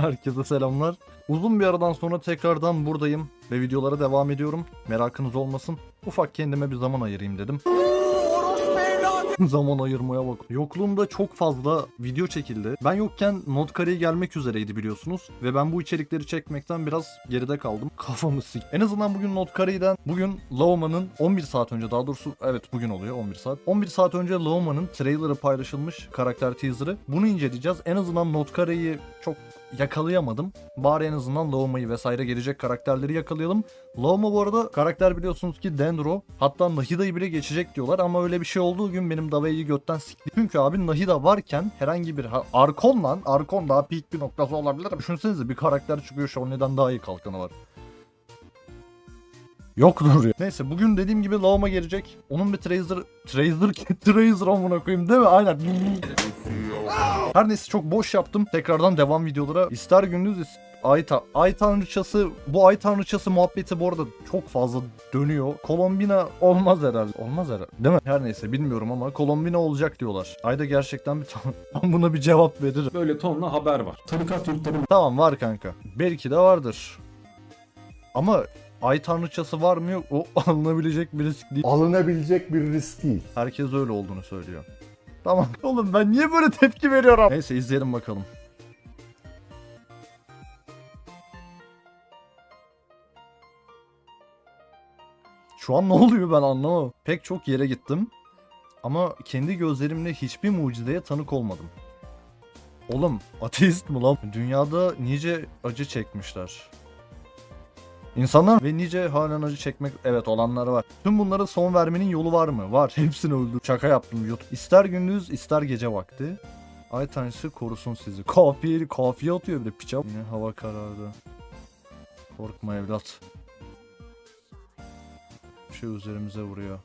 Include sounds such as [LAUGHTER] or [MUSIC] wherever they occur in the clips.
Herkese selamlar. Uzun bir aradan sonra tekrardan buradayım ve videolara devam ediyorum. Merakınız olmasın. Ufak kendime bir zaman ayırayım dedim. [LAUGHS] zaman ayırmaya bak. Yokluğumda çok fazla video çekildi. Ben yokken Notkare'ye gelmek üzereydi biliyorsunuz. Ve ben bu içerikleri çekmekten biraz geride kaldım. Kafamı sik. En azından bugün Notkare'den, bugün Laoma'nın 11 saat önce daha doğrusu evet bugün oluyor 11 saat. 11 saat önce Laoma'nın trailerı paylaşılmış karakter teaserı. Bunu inceleyeceğiz. En azından Notkare'yi çok yakalayamadım. Bari en azından Laoma'yı vesaire gelecek karakterleri yakalayalım. Laoma bu arada karakter biliyorsunuz ki Dendro. Hatta Nahida'yı bile geçecek diyorlar ama öyle bir şey olduğu gün benim Davei'yi götten sikti. Çünkü abi Nahida varken herhangi bir Arkon lan Arkon daha peak bir noktası olabilir. Düşünsenize bir karakter çıkıyor Shone'den daha iyi kalkanı var. Yoktur ya. Neyse bugün dediğim gibi Laoma gelecek. Onun bir Tracer... Tracer... [LAUGHS] Tracer amına koyayım değil mi? Aynen. [LAUGHS] Her neyse çok boş yaptım. Tekrardan devam videolara. İster gündüz is- Ay, ta- ay tanrıçası bu ay tanrıçası muhabbeti bu arada çok fazla dönüyor. Kolombina olmaz herhalde. Olmaz herhalde. Değil mi? Her neyse bilmiyorum ama Kolombina olacak diyorlar. Ayda gerçekten bir tam [LAUGHS] buna bir cevap veririm. Böyle tonla haber var. Tarikat yurtları Tamam var kanka. Belki de vardır. Ama ay tanrıçası var mı yok o [LAUGHS] alınabilecek bir risk değil. alınabilecek bir risk değil. Herkes öyle olduğunu söylüyor. Tamam. [LAUGHS] Oğlum ben niye böyle tepki veriyorum? Neyse izleyelim bakalım. Şu an ne oluyor ben anlamadım. Pek çok yere gittim. Ama kendi gözlerimle hiçbir mucizeye tanık olmadım. Oğlum ateist mi lan? Dünyada nice acı çekmişler. İnsanlar ve nice halen acı çekmek evet olanlar var. Tüm bunlara son vermenin yolu var mı? Var. [LAUGHS] Hepsini öldür. Şaka yaptım YouTube. İster gündüz ister gece vakti. Ay tanrısı korusun sizi. Kafiye, kafiye atıyor bir de piça. Yine hava karardı. Korkma evlat. Bir şey üzerimize vuruyor.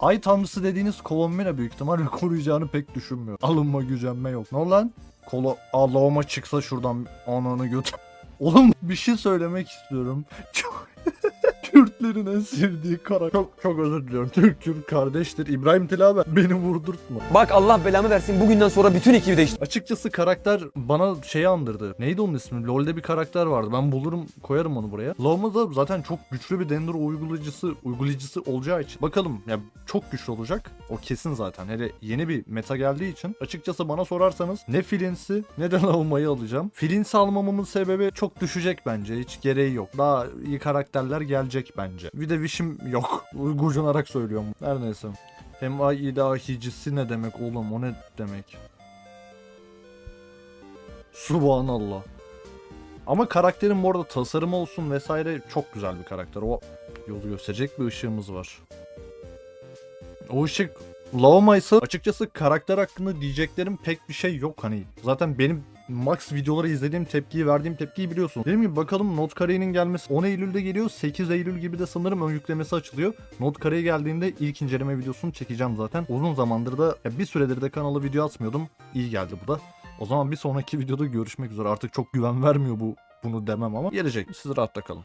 Ay tanrısı dediğiniz Kolombina büyük ihtimal ve [LAUGHS] koruyacağını pek düşünmüyor. Alınma gücenme yok. Ne lan? Kolo Allah'ıma çıksa şuradan ananı götür. Oğlum bir şey söylemek istiyorum. Çok Kürtlerin en sevdiği karakter. Çok çok özür diliyorum. Türk Kürt kardeştir. İbrahim Tilaver beni vurdurtma. Bak Allah belamı versin bugünden sonra bütün ekibi değiştir. Açıkçası karakter bana şeyi andırdı. Neydi onun ismi? LoL'de bir karakter vardı. Ben bulurum koyarım onu buraya. Laoma da zaten çok güçlü bir Dendro uygulayıcısı uygulayıcısı olacağı için. Bakalım ya çok güçlü olacak. O kesin zaten. Hele yeni bir meta geldiği için. Açıkçası bana sorarsanız ne Filins'i ne de Laoma'yı alacağım. Filins'i almamamın sebebi çok düşecek bence. Hiç gereği yok. Daha iyi karakterler gelecek bence. Bir de Wish'im yok. Gurcunarak söylüyorum. Her neyse. Hem ay ilahicisi ne demek oğlum o ne demek? Subhanallah. Ama karakterin bu arada tasarımı olsun vesaire çok güzel bir karakter. O yolu gösterecek bir ışığımız var. O ışık Laoma ise açıkçası karakter hakkında diyeceklerim pek bir şey yok hani. Zaten benim Max videoları izlediğim tepkiyi verdiğim tepkiyi biliyorsun. Dediğim gibi bakalım Not Kare'nin gelmesi 10 Eylül'de geliyor. 8 Eylül gibi de sanırım ön yüklemesi açılıyor. Not Kare'ye geldiğinde ilk inceleme videosunu çekeceğim zaten. Uzun zamandır da bir süredir de kanala video atmıyordum. İyi geldi bu da. O zaman bir sonraki [LAUGHS] videoda görüşmek üzere. Artık çok güven vermiyor bu bunu demem ama gelecek. Siz rahatta kalın.